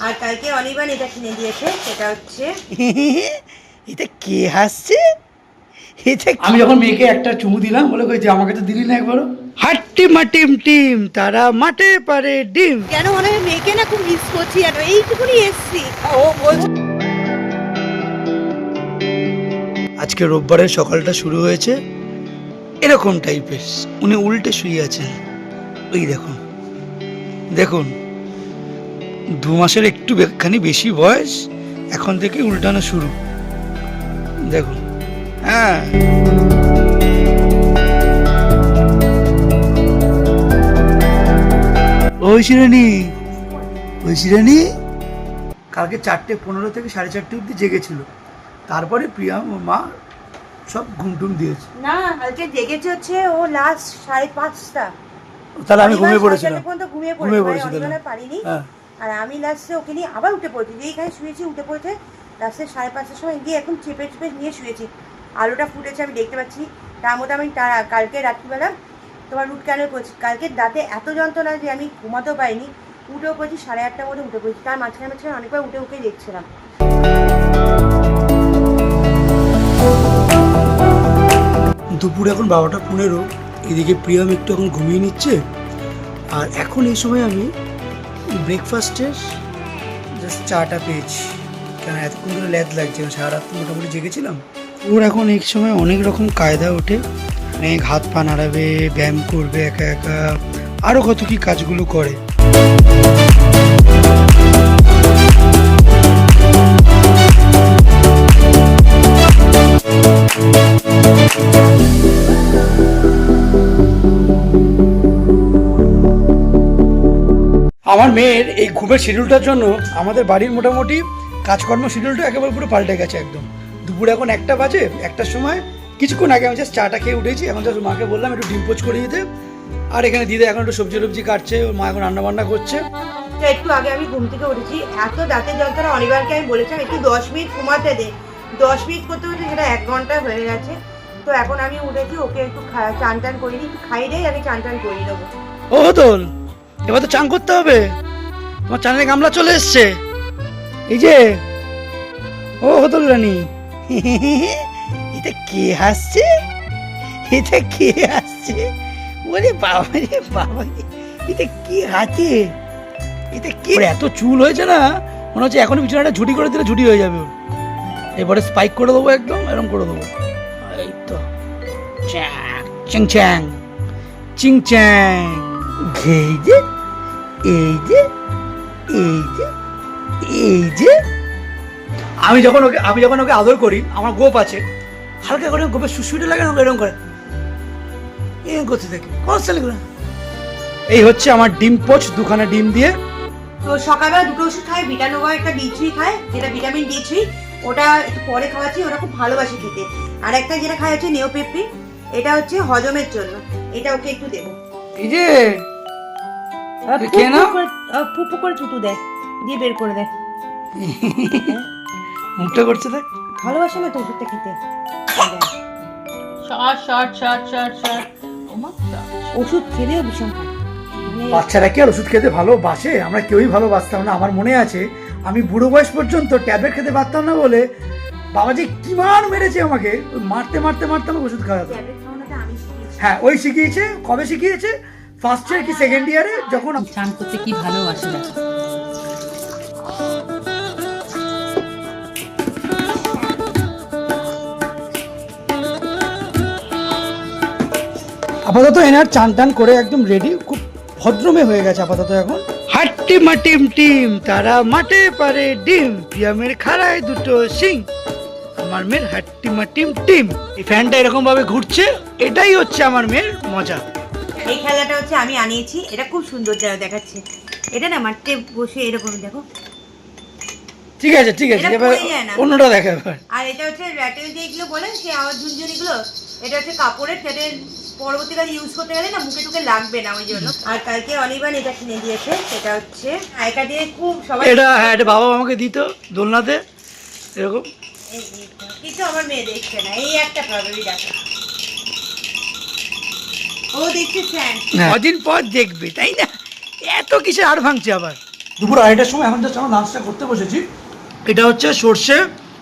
আর কালকে অনির্বাণ এটা কিনে দিয়েছে সেটা হচ্ছে এটা কে হাসছে? এটা আমি যখন মেয়েকে একটা চুমু দিলাম বলে কই যে আমাকে তো দিলি না একবারও। হাট্টি মাটিম টিম তারা মাঠে পারে ডিম। কেন মনে হয় মেয়েকে না খুব মিস করছি আর এইটুকুনি এসছি। ও বলছে। আজকে রোববারের সকালটা শুরু হয়েছে এরকম টাইপের উনি উল্টে শুয়ে আছেন। ওই দেখুন। দেখুন। দু মাসের একটু খানি বেশি বয়স এখন থেকে উল্টানো শুরু। দেখুন। হ্যাঁ। ওই শিরানি ওই শিরানি কালকে চারটে পনেরো থেকে সাড়ে চারটে অব্দি জেগেছিল। তারপরে প্রিয়া মা সব ঘুম টুম দিয়েছে। না কালকে জেগেছে হচ্ছে ও লাস্ট সাড়ে পাঁচটা। তাহলে আমি ঘুমিয়ে পড়েছিলাম। ঘুমিয়ে পড়েছি তাহলে। পারিনি হ্যাঁ। আর আমি লাস্টে ওকে নিয়ে আবার উঠে পড়েছি। যেইখানে শুয়েছি, উঠে পড়েছে লাস্টে সাড়ে পাঁচটার সময় গিয়ে এখন চেপে চেপে নিয়ে শুয়েছি। আলোটা ফুটেছে, আমি দেখতে পাচ্ছি। তার মধ্যে আমি কালকে রাত্রিবেলা তোমার রুট ক্যানেল করছি। কালকে দাঁতে এত যন্ত্রণা যে আমি ঘুমাতেও পারিনি। উঠেও পড়েছি, সাড়ে আটটার মধ্যে উঠে পড়েছি। তার মাঝখানে মাঝখানে অনেকবার উঠে উঠে দেখছিলাম। দুপুর এখন বারোটা পনেরো, এদিকে প্রিয়াম একটু এখন ঘুমিয়ে নিচ্ছে। আর এখন এই সময় আমি ব্রেকফাস্টের জাস্ট চাটা পেয়েছি। কেন এতক্ষণ ধরে ল্যাদ লাগছে? সারা রাত মোটামুটি জেগেছিলাম। ওর এখন এক সময় অনেক রকম কায়দা ওঠে। অনেক হাত পা নাড়াবে, ব্যায়াম করবে একা একা আরও কত কি কাজগুলো করে। আমার মেয়ের এই ঘুমের শিডিউলটার জন্য আমাদের বাড়ির মোটামুটি কাজকর্ম শিডিউলটা একেবারে পুরো পাল্টে গেছে একদম। দুপুরে এখন একটা বাজে একটার সময়। কিছুক্ষণ আগে আমি জাস্ট চাটা খেয়ে উঠেছি এখন জাস্ট মাকে বললাম একটু ডিম পোচ করে দিতে আর এখানে দিদা এখন একটু সবজি টবজি কাটছে ওর মা এখন রান্না বান্না করছে একটু আগে আমি ঘুম থেকে উঠেছি এত দাঁতের যন্ত্রণা অনিবারকে আমি বলেছিলাম একটু দশ মিনিট ঘুমাতে দে। দশ মিনিট করতে করতে সেটা এক ঘণ্টা হয়ে গেছে। তো এখন আমি উঠেছি ওকে একটু চান টান করিনি একটু খাই দেয় আমি চান টান করিয়ে দেবো। ও হতল এবার তো চান করতে হবে। তোমার চানের গামলা চলে এসছে। এই যে, ও হতল রানী। এটা কে হাসছে? এটা কে হাসছে? ওরে বাবা রে বাবা এটা কে হাসে এটা কে? এত চুল হয়েছে না, মনে হচ্ছে এখন বিছানাটা ঝুটি করে দিলে ঝুটি হয়ে যাবে এবারে স্পাইক করে দেবো একদম এরকম করে দেবো। এই তো, চ্যাং চ্যাং চ্যাং। চিং, চ্যাং। এই যে এই যে এই যে এই যে। আমি যখন ওকে আমি যখন ওকে আদর করি আমার গোপ আছে হালকা করে গোপের সুসুইটা লাগে না এরকম করে। এরকম করতে থাকে কনস্ট্যান্ট করে এই হচ্ছে আমার ডিম পোচ দুখানা ডিম দিয়ে। তো সকালবেলা দুটো ওষুধ খায় ভিটানোভা একটা ডি থ্রি খায় যেটা ভিটামিন ডি থ্রি ওটা একটু পরে খাওয়াচ্ছি ওরা খুব ভালোবাসে খেতে। আর একটা যেটা খায় হচ্ছে নেওপেপি এটা হচ্ছে হজমের জন্য এটা ওকে একটু দেবো। এই যে নাও। করে- থুতু দেয় দিয়ে বের করে দেয় মুখটা করছে দেখ। ভালোবাসে না তো ওষুধটা খেতে. ওষুধ খেলেও ভীষণ মানে বাচ্চারা কি আর ওষুধ খেতে ভালোবাসে? আমরা কেউই ভালোবাসতাম না আমার মনে আছে। আমি বুড়ো বয়স পর্যন্ত ট্যাবলেট খেতে পারতাম না বলে বাবা যে কি মার মেরেছে আমাকে? মারতে মারতে মারতে আমাকে ওষুধ খাওয়াতো। হ্যাঁ ওই শিখিয়েছে কবে শিখিয়েছে? ফার্স্ট ইয়ার কি সেকেন্ড ইয়ারে যখন চান করতে কি ভালোবাসে দেখো। আপাতত এনার চান টান করে একদম রেডি খুব ভদ্রমে হয়ে গেছে আপাতত এখন। হাট্টি মাটিম টিম তারা মাঠে পারে ডিম। পিয়ামের খাড়ায় দুটো সিং আমার মেয়ের হাট্টি মাটিম টিম। এই ফ্যানটা এরকম ভাবে ঘুরছে এটাই হচ্ছে আমার মেয়ের মজা। এই খেলাটা হচ্ছে আমি আনিয়েছি। এটা খুব সুন্দর দেখাচ্ছে। এটা না মাঠে বসে এরকম দেখো। ঠিক আছে ঠিক আছে এবার। অন্যটা দেখা এবার। আর এটা হচ্ছে র্যাটেল যেগুলো বলে সে আওয়াজ ঝুনঝুনিগুলো এটা হচ্ছে কাপড়ের সেটা পরবর্তীকালে ইউজ করতে গেলে না মুখে টুকে লাগবে না ওই জন্য। আর কালকে অনির্বাণ এটা কিনে দিয়েছে সেটা হচ্ছে এটা দিয়ে খুব সবাই এটা হ্যাঁ এটা বাবা আমাকে দিত দোলনাতে এরকম। কিছু আমার মেয়ে দেখছে না এই একটা প্রবলেমই দেখো ও দেখছে কদিন পর দেখবে তাই না? এত কিসে আর ভাঙছে আবার? দুপুর আড়াইটার সময় এখন জাস্ট আমরা লাঞ্চটা করতে বসেছি। এটা হচ্ছে সর্ষে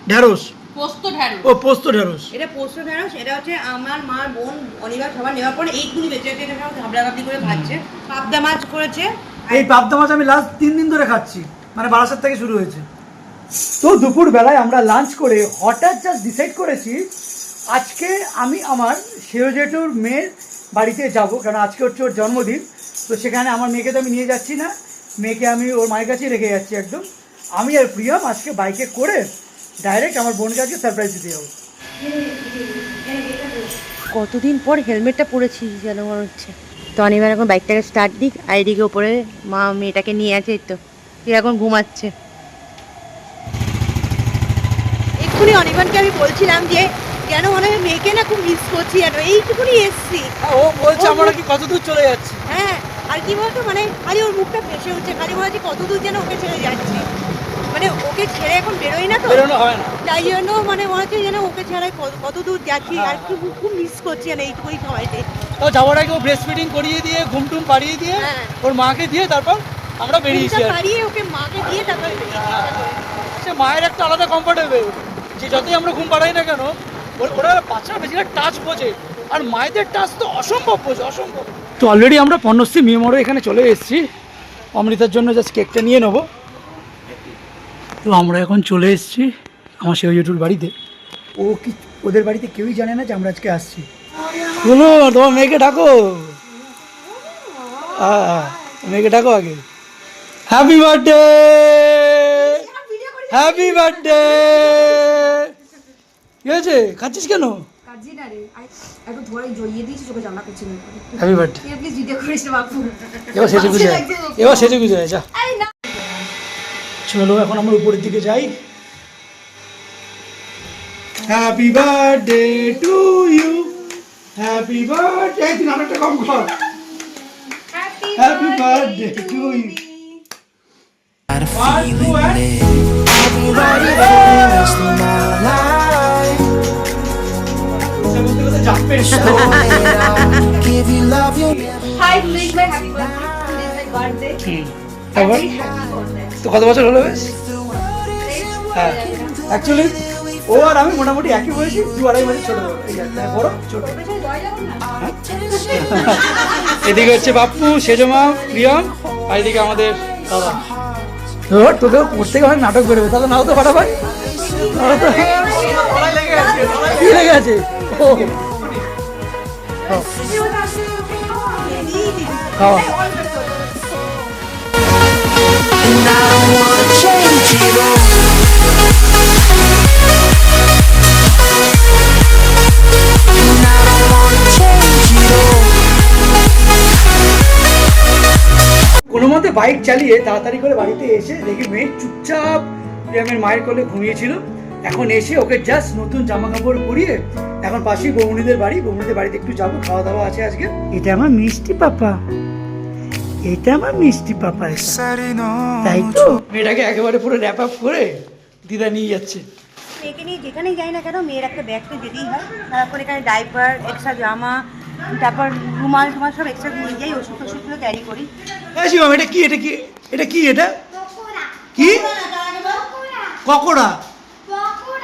ঢ্যাঁড়স পোস্ত ও পোস্ত ঢ্যাঁড়স এটা পোস্ত ঢেঁড়স এটা হচ্ছে আমার মা বোন অনিবার সবার নেওয়ার পরে বেঁচে সব করে পাবদা মাছ করেছে। এই পাবদা মাছ আমি লাস্ট তিন দিন ধরে খাচ্ছি মানে বারাসাত থেকে শুরু হয়েছে। তো দুপুর বেলায় আমরা লাঞ্চ করে হঠাৎ জাস্ট ডিসাইড করেছি আজকে আমি আমার সেরোজেটুর মেয়ের বাড়িতে যাব কারণ আজকে হচ্ছে ওর জন্মদিন তো সেখানে আমার মেয়েকে তো আমি নিয়ে যাচ্ছি না। মেয়েকে আমি ওর মায়ের কাছেই রেখে যাচ্ছি একদম। আমি আর প্রিয়ম আজকে বাইকে করে ডাইরেক্ট আমার বোনকে আজকে সারপ্রাইজ দিতে যাব। কতদিন পর হেলমেটটা পরেছি যেন মনে হচ্ছে? তো অনিবার এখন বাইকটাকে স্টার্ট দিক আর এদিকে ওপরে মা মেয়েটাকে নিয়ে আছে তো। তুই এখন ঘুমাচ্ছে। এক্ষুনি অনিবানকে আমি বলছিলাম যে কেন মনে হয় মেয়েকে না খুব মিস করছি যেন এইটুকুনি এসছি। ও বলছে আমরা কি কত দূর চলে যাচ্ছি? হ্যাঁ আর কি বলতো মানে খালি ওর মুখটা ভেসে উঠছে খালি মনে হচ্ছে কত দূর যেন ওকে ছেড়ে যাচ্ছি। মানে ওকে ছেড়ে এখন বেরোই না তো? হয় না। তাই জন্য মানে মনে হচ্ছে যেন ওকে ছাড়া কত- দূর যাচ্ছি আর খুব খুব মিস করছি যেন এইটুকুই সময়তে। তো যাওয়ার আগে ও ব্রেস্ট ফিডিং করিয়ে দিয়ে ঘুম টুম পাড়িয়ে দিয়ে হ্যাঁ। ওর মাকে দিয়ে তারপর আমরা বেরিয়েছি আর পাড়িয়ে ওকে মাকে দিয়ে তারপরে। সে মায়ের একটা আলাদা কমফোর্টেবল যে যতই আমরা ঘুম পাড়াই না কেন ওর- বাচ্চারা বেশিরভাগ টাচ বোঝে। আর মায়েদের টাচ তো অসম্ভব বোঝে অসম্ভব। তো অলরেডি আমরা পণ্যশ্রী মেমোরও এখানে চলে এসেছি। অমৃতার জন্য জাস্ট কেকটা নিয়ে নেব। তো আমরা এখন চলে এসেছি আমার সেই সেউজেটুর বাড়িতে। ও কি ওদের বাড়িতে কেউই জানে না যে আমরা আজকে আসছি। বলো তোমার মেয়েকে ডাকো। হ্যাঁ মেয়েকে ডাকো আগে। হ্যাপি বার্থডে হ্যাপি বার্থডে কি হয়েছে? খাচ্ছিস কেন? হ্যাপি বার্থডে এবার সেজে গুজে। এবার সেজে গুজে যা। চলো এখন আমরা উপরের দিকে যাই। Happy birthday to you happy birthday তুই নাটকটা কম কর। Happy birthday to you Got a Give you love you তো কত বছর হলো বেশ? হ্যাঁ অ্যাকচুয়ালি ও আর আমি মোটামুটি একই বয়সী দু আড়াই বছর ছোট বড় ছোট। এদিকে হচ্ছে বাপ্পু সেজমা প্রিয়ম আর এদিকে আমাদের দাদা। তোর তোকে পড়তে গেলে নাটক বেরোবে তাহলে নাও তো ফাটাফাট। কি লেগে আছে? ও। Ευχαριστώ. কোনো মতে বাইক চালিয়ে তাড়াতাড়ি করে বাড়িতে এসে দেখি মেয়ে চুপচাপ আমি মায়ের কলে ঘুমিয়েছিল এখন এসে ওকে জাস্ট নতুন জামা কাপড় পরিয়ে এখন পাশেই বৌমনিদের বাড়ি। বৌমনিদের বাড়িতে একটু যাব খাওয়া দাওয়া আছে আজকে। এটা আমার মিষ্টি পাপা। এটা আমার মিষ্টি পাপা তাই তো? মেয়েটাকে একেবারে পুরো র্যাপ আপ করে দিদা নিয়ে যাচ্ছে। মেয়েকে নিয়ে যেখানেই যাই না কেন মেয়ের একটা ব্যাগ তো যেতেই হয়। তারপর এখানে ডাইপার এক্সট্রা জামা তারপর রুমাল টুমাল সব এক্সট্রা নিয়ে যাই ওষুধ টষুধগুলো ক্যারি করি এটা কি এটা কি এটা কি এটা? কি? ককড়া?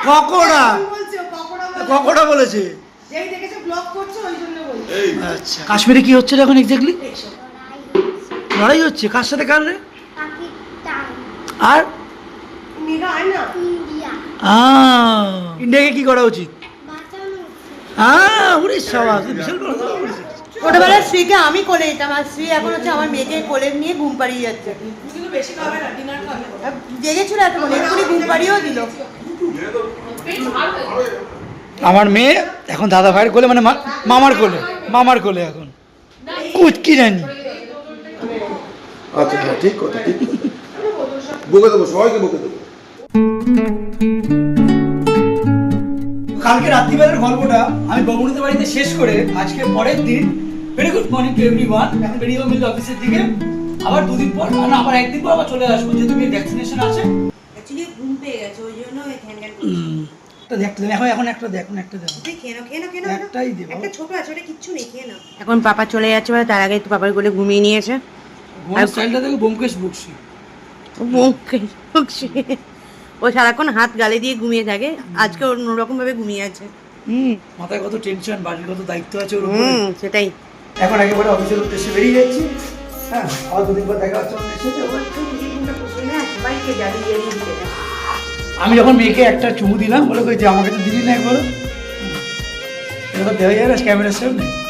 ককড়া ককড়া বলেছে আচ্ছা কাশ্মীরে কি হচ্ছে রে এখন এক্স্যাক্টলি লড়াই হচ্ছে কার সাথে কার রে? আর? আহ, ইন্ডিয়াকে কি করা উচিত। ছোটবেলায় শ্রীকে আমি কোলে যেতাম আর শ্রী এখন হচ্ছে আমার মেয়েকে কোলে নিয়ে ঘুম পাড়িয়ে যাচ্ছে। জেগেছিল এতক্ষণ এক্ষুনি ঘুম পাড়িয়েও দিল। আমার মেয়ে এখন দাদা ভাইয়ের কোলে মানে মামার কোলে মামার কোলে এখন। কুচ কি জানি? আচ্ছা হ্যাঁ ঠিক কথা ঠিক। বকে দেবো সবাইকে বকে দেবো। কালকে রাত্রিবেলার গল্পটা আমি বগুড়িতে বাড়িতে শেষ করে আজকে পরের দিন very good morning to everyone এখন বেরিয়ে মিল অফিসের দিকে। আবার দুদিন পর আবার একদিন পর আবার চলে আসব যেহেতু ভ্যাকসিনেশন আছে। অ্যাকচুয়ালি ঘুম পেয়ে গেছে ওই জন্য দেখ এখন এখন একটা দেখ একটা দেখ। খেয়ে নাও খেয়ে নাও খেয়ে নাও একটাই দেবো। একটা ছোট আছে ওটা কিচ্ছু নেই খেয়ে নাও এখন পাপা চলে যাচ্ছে বলে তার আগে তো পাপার কোলে ঘুমিয়ে নিয়েছে। ঘুমানোর স্টাইলটা দেখো বোমকেশ বকশি মুখে ও সারাক্ষণ হাত গালে দিয়ে ঘুমিয়ে থাকে। আজকে অন্যরকম ভাবে ঘুমিয়ে আছে। হুম। মাথায় কত টেনশন বাড়ির কত দায়িত্ব আছে ওর হুম সেটাই। এখন একেবারে অফিসের উদ্দেশ্যে বেরিয়ে যাচ্ছি। হ্যাঁ আবার দুদিন পর দেখা হচ্ছে আমি যখন মেয়েকে একটা চুমু দিলাম, বলে যে আমাকে তো দিলি না একবার দেওয়া যায় না ক্যামেরার সামনে